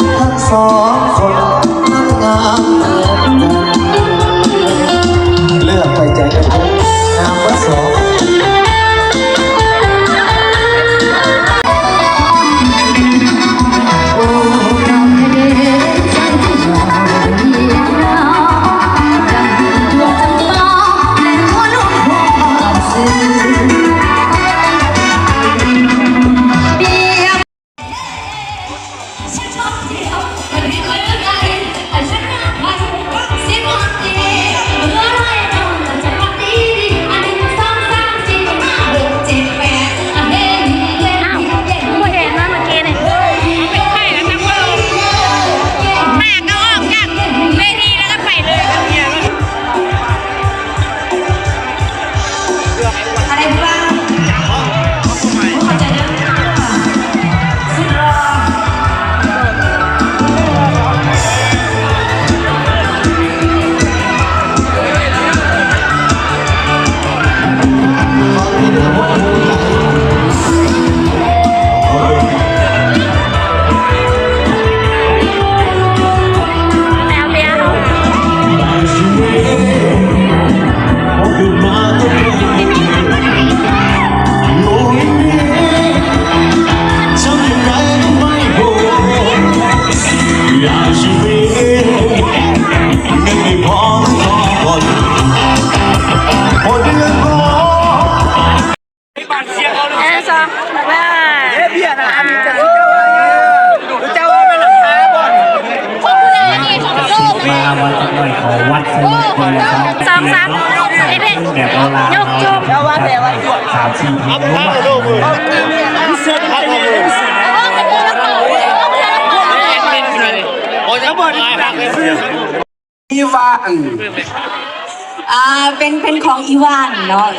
ทั้งสองคน วันจะหน่อยขอวัดเส้นนะครับสองสามไอเพชรแบบโบราณยกยกสามสี่ทีนะครับอีวาน อ่า เป็น เป็นของอีวานเนาะ